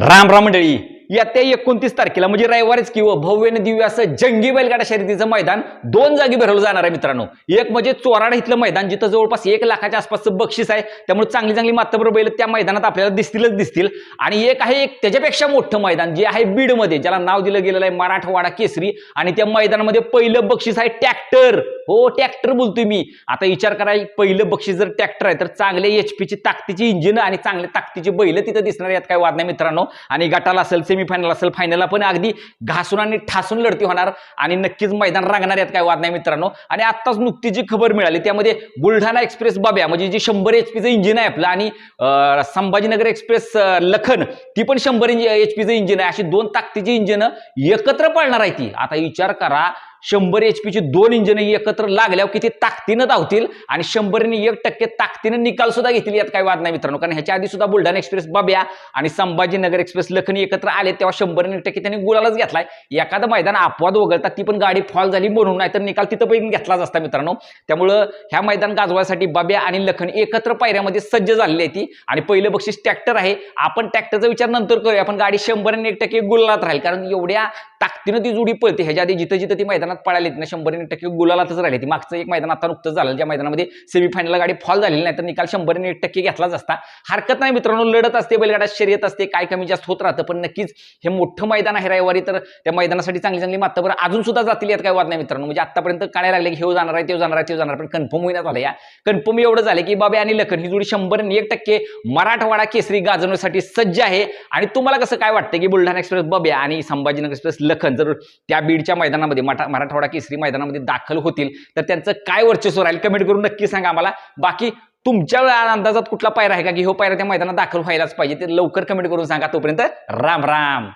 राम राम मंडळी येत्या एकोणतीस तारखेला म्हणजे रविवारीच किंवा हो, भव्य दिव्य असं जंगी बैलगाडा शर्यतीचं मैदान दोन जागी भरवलं जाणार आहे मित्रांनो. एक म्हणजे चोराडा इथलं मैदान जिथं जवळपास एक लाखाच्या आसपासचं बक्षीस आहे. त्यामुळे चांगली चांगली मातबर बैल त्या मैदानात आपल्याला दिसतीलच दिसतील. आणि एक आहे एक त्याच्यापेक्षा मोठं मैदान जे आहे बीडमध्ये ज्याला नाव दिलं गेलेलं आहे मराठवाडा केसरी. आणि त्या मैदानामध्ये पहिलं बक्षीस आहे ट्रॅक्टर. हो ट्रॅक्टर बोलतोय मी. आता विचार करा पहिलं बक्षीस जर ट्रॅक्टर आहे तर चांगले एच पीची ताकदीची इंजिन आणि चांगले ताकदीची बैल तिथं दिसणार यात काय वाद नाही मित्रांनो. आणि गटाला असेल सेमीफायनल असेल फायनलला पण अगदी घासून आणि ठासून लढती होणार आणि नक्कीच मैदान रांगणार यात काय वाद नाही मित्रांनो. आणि आत्ताच नुकती जी खबर मिळाली त्यामध्ये बुलढाणा एक्सप्रेस बाब्या म्हणजे जे शंभर एच पीचं इंजिन आहे आपलं आणि संभाजीनगर एक्सप्रेस लखन ती पण शंभर एच पीचं इंजिन आहे. अशी दोन ताकदीची इंजिन एकत्र पळणार आहे ती. आता विचार करा शंभर एच पीची दोन इंजिन एकत्र लागल्यावर किती ताकदीनं धावतील? आणि शंभरने एक टक्के ताकदीनं निकाल सुद्धा घेतील यात काही वाद नाही मित्रांनो. कारण ह्याच्या आधी सुद्धा बुलढाणा एक्सप्रेस बाब्या आणि संभाजीनगर एक्सप्रेस लखनी एकत्र आले तेव्हा शंभरने एक टक्के त्यांनी गुलालच घेतलाय. एखादं मैदान अपवाद वगळता ती पण गाडी फॉल झाली म्हणून नाही तर निकाल तिथं पण घेतलाच असता मित्रांनो. त्यामुळं ह्या मैदान गाजवायसाठी बाब्या आणि लखन एकत्र पायऱ्यामध्ये सज्ज झालेली आहे ती. आणि पहिलं बक्षीस ट्रॅक्टर आहे. आपण ट्रॅक्टरचा विचार नंतर करूया. आपण गाडी शंभरने एक टक्के गुलालात राहील. कारण एवढ्या ताकदीनं ती जुडी पळते. ह्याच्या आधी जिथं जिथं ती मैदान मैदानात पळाली ना शंभर एक टक्के गुलालातच राहिली. ती मागचं एक मैदान आता नुकतंच झालं. ज्या मैदानामध्ये सेमीफायनलला गाडी फॉल झालेली नाही तर निकाल शंभर एक टक्के घेतलाच असता. हरकत नाही मित्रांनो लढत असते बैलगाडा शर्यत असते काय कमी जास्त होत राहतं. पण नक्कीच हे मोठं मैदान आहे रविवारी तर त्या मैदानासाठी चांगली चांगली मात्र अजून सुद्धा जातील यात काय वाद नाही मित्रांनो. म्हणजे आतापर्यंत काय लागले की हे जाणार आहे ते जाणार आहे ते जाणार पण कन्फर्म होईना झालं या. कन्फर्म एवढं झालं की बाबा आणि लखन ही जोडी शंभर एक टक्के मराठवाडा केसरी गाजवण्यासाठी सज्ज आहे. आणि तुम्हाला कसं काय वाटतं की बुलढाणा एक्सप्रेस बबे आणि संभाजीनगर एक्सप्रेस लखन जर त्या बीडच्या मैदानामध्ये मठा मराठवाडा केसरी मैदानामध्ये दाखल होतील. तर त्यांचं काय वर्चस्व राहील? कमेंट करून नक्की सांगा आम्हाला. बाकी तुमच्या अंदाजात कुठला पायरा आहे का? की हो पायरा त्या मैदानात दाखल व्हायलाच पाहिजे. ते लवकर कमेंट करून सांगा. तोपर्यंत राम राम.